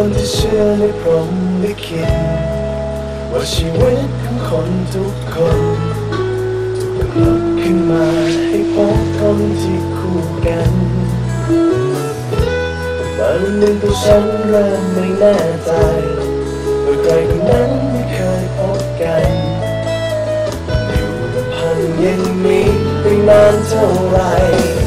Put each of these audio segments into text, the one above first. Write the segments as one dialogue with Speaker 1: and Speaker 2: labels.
Speaker 1: คนที่เชื่อในพรหมลิขิตว่าชีวิตของคนทุกคนจะกลับขึ้นมาให้พบคนที่คู่กันบางหนึ่งตัวฉันเริ่มไม่แน่ใจว่าใครคนนั้นไม่เคยพบกันอยู่ลำพังอยังมีไปนานเท่าไหร่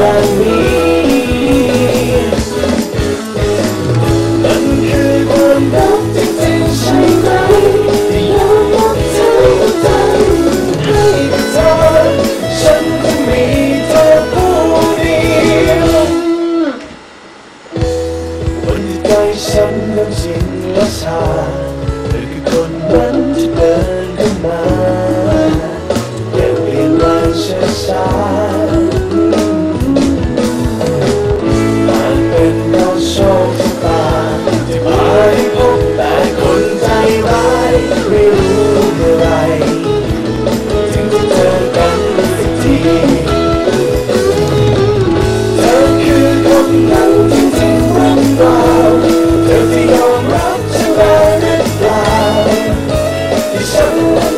Speaker 1: แบบนี้มันคือความรักจริงๆใช่ไหมที่ยอมรับเธอใจให้กับเธอฉันจะมีเธอผู้เดียววันที่ใจฉันเริ่มชินและชาเธอคือคนนั้นที่เดินเข้ามา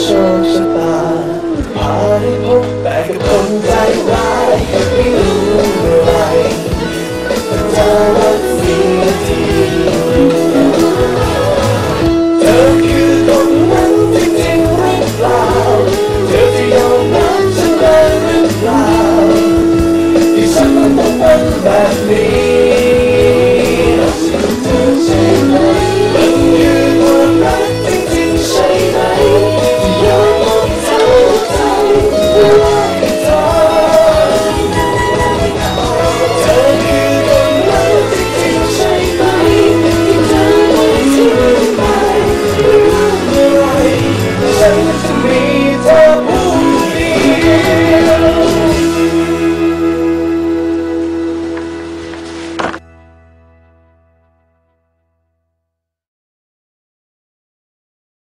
Speaker 1: โชคชะตาพาให้พบแต่กับคนใจร้ายไม่รู้เมื่อไรเธอรักสีทีเธอคือคนนั้นจริงๆหรือเปล่าเธอจะยอมรับฉันได้หรือเปล่าที่ฉันต้องเป็นแบบนี้